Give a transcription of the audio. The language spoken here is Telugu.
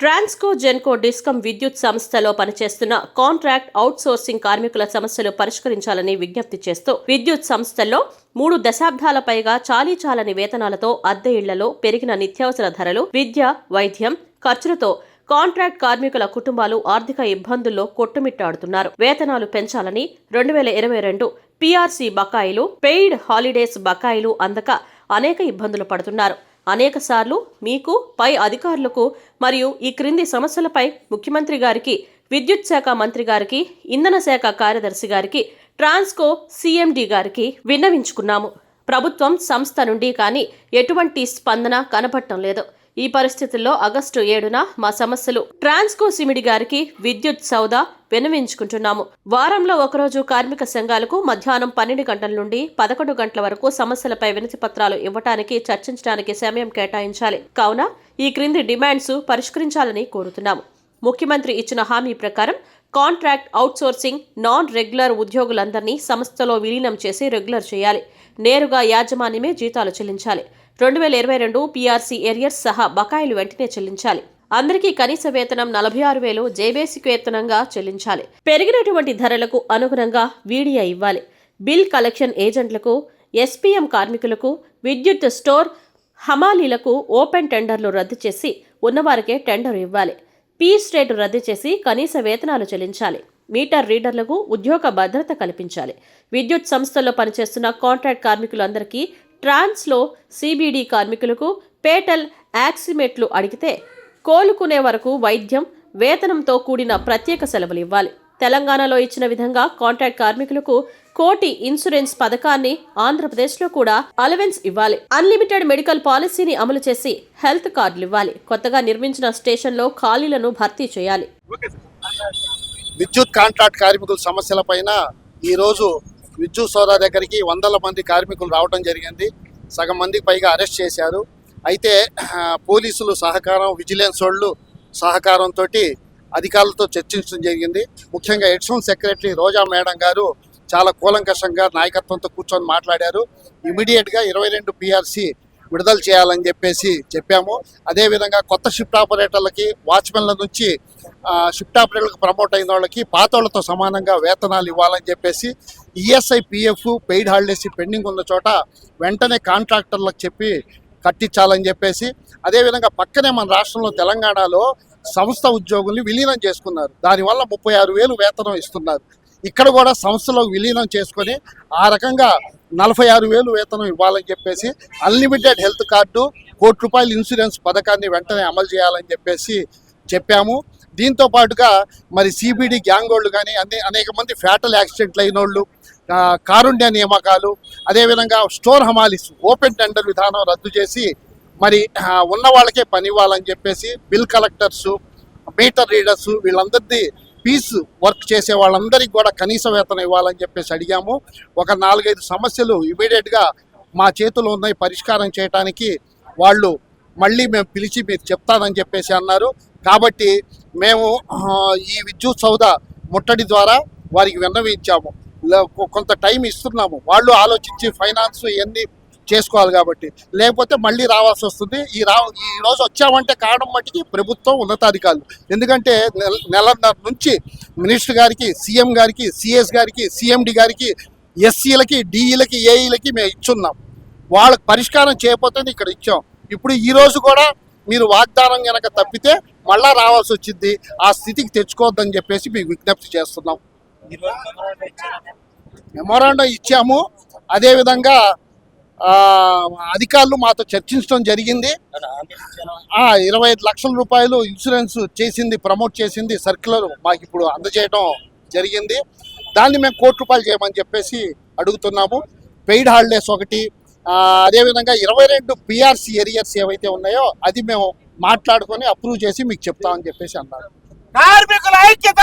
ట్రాన్స్కో జెన్కో డిస్కమ్ విద్యుత్ సంస్థలో పనిచేస్తున్న కాంట్రాక్ట్ అవుట్సోర్సింగ్ కార్మికుల సమస్యలు పరిష్కరించాలని విజ్ఞప్తి చేస్తూ విద్యుత్ సంస్థల్లో మూడు దశాబ్దాల పైగా చాలీ చాలని వేతనాలతో అద్దె ఇళ్ళలో పెరిగిన నిత్యావసర ధరలు విద్య వైద్యం ఖర్చులతో కాంట్రాక్ట్ కార్మికుల కుటుంబాలు ఆర్థిక ఇబ్బందుల్లో కొట్టుమిట్టాడుతున్నారు. వేతనాలు పెంచాలని రెండు వేల ఇరవై రెండు పీఆర్సీ బకాయిలు పెయిడ్ హాలిడేస్ బకాయిలు అందక అనేక ఇబ్బందులు పడుతున్నారు. అనేకసార్లు మీకు పై అధికారులకు మరియు ఈ క్రింది సమస్యలపై ముఖ్యమంత్రి గారికి విద్యుత్ శాఖ మంత్రి గారికి ఇంధన శాఖ కార్యదర్శి గారికి ట్రాన్స్కో సీఎండి గారికి విన్నవించుకున్నాము. ప్రభుత్వం సంస్థ నుండి కానీ ఎటువంటి స్పందన కనపడటం లేదు. ఈ పరిస్థితుల్లో ఆగస్టు ఏడున మా సమస్యలు. ట్రాన్స్కో సిమిడి గారికి విద్యుత్ సౌదా వినవించుకుంటున్నాము వారంలో ఒకరోజు కార్మిక సంఘాలకు మధ్యాహ్నం పన్నెండు గంటల నుండి పదకొండు గంటల వరకు సమస్యలపై వినతి పత్రాలు ఇవ్వటానికి చర్చించడానికి సమయం కేటాయించాలి. కావున ఈ క్రింది డిమాండ్స్ పరిష్కరించాలని కోరుతున్నాము. ముఖ్యమంత్రి ఇచ్చిన హామీ ప్రకారం కాంట్రాక్ట్ అవుట్సోర్సింగ్ నాన్ రెగ్యులర్ ఉద్యోగులందరినీ సంస్థలో విలీనం చేసి రెగ్యులర్ చేయాలి. నేరుగా యాజమాన్యమే జీతాలు చెల్లించాలి. రెండు వేల ఇరవై రెండు పీఆర్సీ ఏరియర్స్ సహా బకాయిలు వెంటనే చెల్లించాలి. అందరికీ కనీస వేతనం నలభై ఆరు వేలు జేబేసిక్ వేతనంగా చెల్లించాలి. పెరిగినటువంటి ధరలకు అనుగుణంగా వీడియా ఇవ్వాలి. బిల్ కలెక్షన్ ఏజెంట్లకు ఎస్పీఎం కార్మికులకు విద్యుత్ స్టోర్ హమాలీలకు ఓపెన్ టెండర్లు రద్దు చేసి ఉన్నవారికే టెండర్ ఇవ్వాలి. పీస్ రేటు రద్దు చేసి కనీస వేతనాలు చెల్లించాలి. మీటర్ రీడర్లకు ఉద్యోగ భద్రత కల్పించాలి. విద్యుత్ సంస్థల్లో పనిచేస్తున్న కాంట్రాక్ట్ కార్మికులందరికీ ట్రాన్స్లో సిబిడి కార్మికులకు పేటల్ యాక్సిమేట్లు అడిగితే కోలుకునే వరకు వైద్యం వేతనంతో కూడిన ప్రత్యేక సెలవులు ఇవ్వాలి. తెలంగాణలో ఇచ్చిన విధంగా కాంట్రాక్ట్ కార్మికులకు కోటి ఇన్సూరెన్స్ పథకాన్ని ఆంధ్రప్రదేశ్లో కూడా అలవెన్స్ ఇవ్వాలి. అన్లిమిటెడ్ మెడికల్ పాలసీని అమలు చేసి హెల్త్ కార్డులు ఇవ్వాలి. కొత్తగా నిర్మించిన స్టేషన్లో ఖాళీలను భర్తీ చేయాలి. విద్యుత్ కాంట్రాక్ట్ కార్మికుల సమస్యల పైన ఈరోజు విద్యుత్ సోదా దగ్గరికి వందల మంది కార్మికులు రావడం జరిగింది. సగం మందికి పైగా అరెస్ట్ చేశారు. అయితే పోలీసులు సహకారం విజిలెన్స్ వాళ్ళు సహకారంతో అధికారులతో చర్చించడం జరిగింది. ముఖ్యంగా హెడ్సోన్ సెక్రటరీ రోజా మేడం గారు చాలా కూలంకషంగా నాయకత్వంతో కూర్చొని మాట్లాడారు. ఇమీడియట్గా ఇరవై రెండు పిఆర్సి విడుదల చేయాలని చెప్పేసి చెప్పాము. అదేవిధంగా కొత్త షిఫ్ట్ ఆపరేటర్లకి వాచ్మెన్ల నుంచి షిఫ్ట్ ఆపరేటర్లకు ప్రమోట్ అయిన వాళ్ళకి పాత వాళ్ళతో సమానంగా వేతనాలు ఇవ్వాలని చెప్పేసి ESI PF paid holidays pending ఉన్న చోట వెంటనే కాంట్రాక్టర్లకు చెప్పి కట్టించాలని చెప్పేసి అదేవిధంగా పక్కనే మన రాష్ట్రంలో తెలంగాణలో సంస్థ ఉద్యోగుల్ని విలీనం చేసుకున్నారు. దానివల్ల ముప్పై ఆరు వేలు వేతనం ఇస్తున్నారు. ఇక్కడ కూడా సంస్థలో విలీనం చేసుకొని ఆ రకంగా నలభై ఆరు వేలు వేతనం ఇవ్వాలని చెప్పేసి అన్లిమిటెడ్ హెల్త్ కార్డు కోటి రూపాయల ఇన్సూరెన్స్ పథకాన్ని వెంటనే అమలు చేయాలని చెప్పేసి చెప్పాము. దీంతో పాటుగా మరి సిబిడి గ్యాంగ్ వాళ్ళు కానీ అన్ని అనేక మంది ఫ్యాటల్ యాక్సిడెంట్లు అయిన వాళ్ళు కారుణ్య నియామకాలు అదేవిధంగా స్టోర్ హమాలిస్ ఓపెన్ టెండర్ విధానం రద్దు చేసి మరి ఉన్న వాళ్ళకే పని ఇవ్వాలని చెప్పేసి బిల్ కలెక్టర్స్ మీటర్ రీడర్స్ వీళ్ళందరిది పీస్ వర్క్ చేసే వాళ్ళందరికీ కూడా కనీస వేతనం ఇవ్వాలని చెప్పేసి అడిగాము. ఒక నాలుగైదు సమస్యలు ఇమీడియట్గా మా చేతిలో ఉన్నాయి. పరిష్కారం చేయడానికి వాళ్ళు మళ్ళీ మేము పిలిచి మీరు చెప్తానని చెప్పేసి అన్నారు. కాబట్టి మేము ఈ విద్యుత్ సౌద ముట్టడి ద్వారా వారికి విన్నవించాము. కొంత టైం ఇస్తున్నాము. వాళ్ళు ఆలోచించి ఫైనాన్స్ ఇవన్నీ చేసుకోవాలి కాబట్టి. లేకపోతే మళ్ళీ రావాల్సి వస్తుంది. ఈ రా ఈ రోజు వచ్చామంటే కారణం మట్టికి ప్రభుత్వం ఉన్నతాధికారులు. ఎందుకంటే నెల నెలన్నర నుంచి మినిస్టర్ గారికి సీఎం గారికి సిఎస్ గారికి సిఎండి గారికి ఎస్సీలకి డిఈలకి ఏఈలకి మేము ఇచ్చున్నాం. వాళ్ళకి పరిష్కారం చేయకపోతే ఇక్కడ ఇచ్చాం. ఇప్పుడు ఈ రోజు కూడా మీరు వాగ్దానం కనుక తప్పితే మళ్ళా రావాల్సి వచ్చింది. ఆ స్థితికి తెచ్చుకోవద్దని చెప్పేసి మీకు విజ్ఞప్తి చేస్తున్నాం. మెమోరాండం ఇచ్చాము. అదేవిధంగా అధికారులు మాతో చర్చించడం జరిగింది. ఇరవై ఐదు లక్షల రూపాయలు ఇన్సూరెన్స్ చేసింది ప్రమోట్ చేసింది సర్క్యులర్ మాకు ఇప్పుడు అందజేయడం జరిగింది. దాన్ని మేము కోటి రూపాయలు చేయమని చెప్పేసి అడుగుతున్నాము. పెయిడ్ హాలిడేస్ ఒకటి అదేవిధంగా ఇరవై రెండు పిఆర్సీ ఏరియర్స్ ఏవైతే ఉన్నాయో అది మేము మాట్లాడుకొని అప్రూవ్ చేసి మీకు చెప్తామని చెప్పేసి అన్నారు. కార్మికుల ఐక్యత!